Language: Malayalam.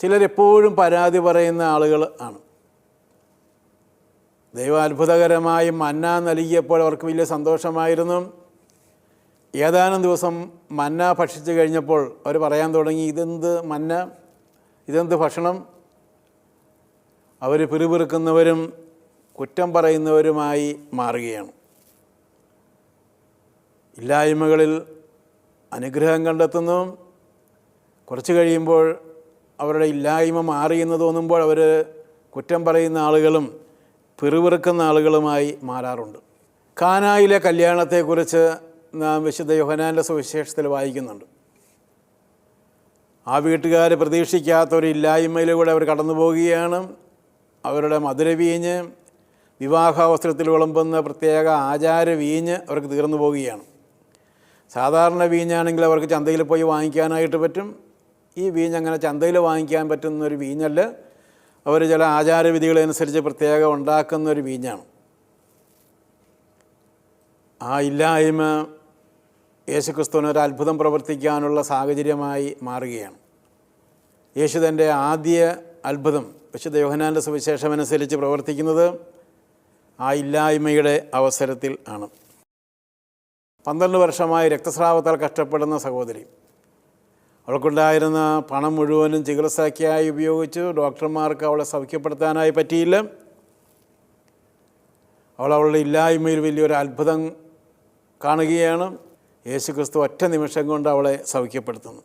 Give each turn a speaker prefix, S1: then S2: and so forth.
S1: ചിലരെപ്പോഴും പരാതി പറയുന്ന ആളുകൾ ആണ്. ദൈവം അത്ഭുതകരമായി മന്ന നൽകിയപ്പോൾ അവർക്ക് വലിയ സന്തോഷമായിരുന്നു. ഏതാനും ദിവസം മന്ന ഭക്ഷിച്ചു കഴിഞ്ഞപ്പോൾ അവർ പറയാൻ തുടങ്ങി ഇതെന്ത് മന്ന? ഇതെന്ത് ഭക്ഷണം? അവർ പിറുപിറുക്കുന്നവരും കുറ്റം പറയുന്നവരുമായി മാറുകയാണ്. ഇല്ലായ്മകളിൽ അനുഗ്രഹം കണ്ടെത്തുന്നു. കുറച്ച് കഴിയുമ്പോൾ അവരുടെ ഇല്ലായ്മ മാറിയെന്ന് തോന്നുമ്പോൾ അവർ കുറ്റം പറയുന്ന ആളുകളും പിറുപിറുക്കുന്ന ആളുകളുമായി മാറാറുണ്ട്. കാനായിലെ കല്യാണത്തെക്കുറിച്ച് നാം വിശുദ്ധ യോഹനാന്റെ സുവിശേഷത്തിൽ വായിക്കുന്നുണ്ട്. ആ വീട്ടുകാർ പ്രതീക്ഷിക്കാത്ത ഒരു അവർ കടന്നു പോവുകയാണ്. അവരുടെ മധുരവീഞ്ഞ് വിവാഹാവസ്ത്രത്തിൽ വിളമ്പുന്ന പ്രത്യേക ആചാര വീഞ്ഞ് അവർക്ക് തീർന്നു പോവുകയാണ്. സാധാരണ വീഞ്ഞാണെങ്കിൽ അവർക്ക് ചന്തയിൽ പോയി വാങ്ങിക്കാനായിട്ട് പറ്റും. ഈ വീഞ്ഞ് അങ്ങനെ ചന്തയിൽ വാങ്ങിക്കാൻ പറ്റുന്ന ഒരു വീഞ്ഞല്ല അവർ ചില ആചാരവിധികളനുസരിച്ച് പ്രത്യേകം ഉണ്ടാക്കുന്ന ഒരു വീഞ്ഞാണ്. ആ ഇല്ലായ്മ യേശുക്രിസ്തുവിന് ഒരു അത്ഭുതം പ്രവർത്തിക്കാനുള്ള സാഹചര്യമായി മാറുകയാണ്. യേശു തന്റെ ആദ്യ അത്ഭുതം വിശുദ്ധ യോഹനാന്റെ സുവിശേഷം അനുസരിച്ച് പ്രവർത്തിക്കുന്നത് ആ ഇല്ലായ്മയുടെ അവസരത്തിൽ ആണ്. പന്ത്രണ്ട് വർഷമായി രക്തസ്രാവത്താൽ കഷ്ടപ്പെടുന്ന സഹോദരി അവൾക്കുണ്ടായിരുന്ന പണം മുഴുവനും ചികിത്സയ്ക്കായി ഉപയോഗിച്ചു. ഡോക്ടർമാർക്ക് അവളെ സൗഖ്യപ്പെടുത്താനായി പറ്റിയില്ല. അവൾ അവളുടെ ഇല്ലായ്മയിൽ വലിയൊരു അത്ഭുതം കാണുകയാണ്. യേശു ക്രിസ്തു ഒറ്റ നിമിഷം കൊണ്ട് അവളെ സൗഖ്യപ്പെടുത്തുന്നു.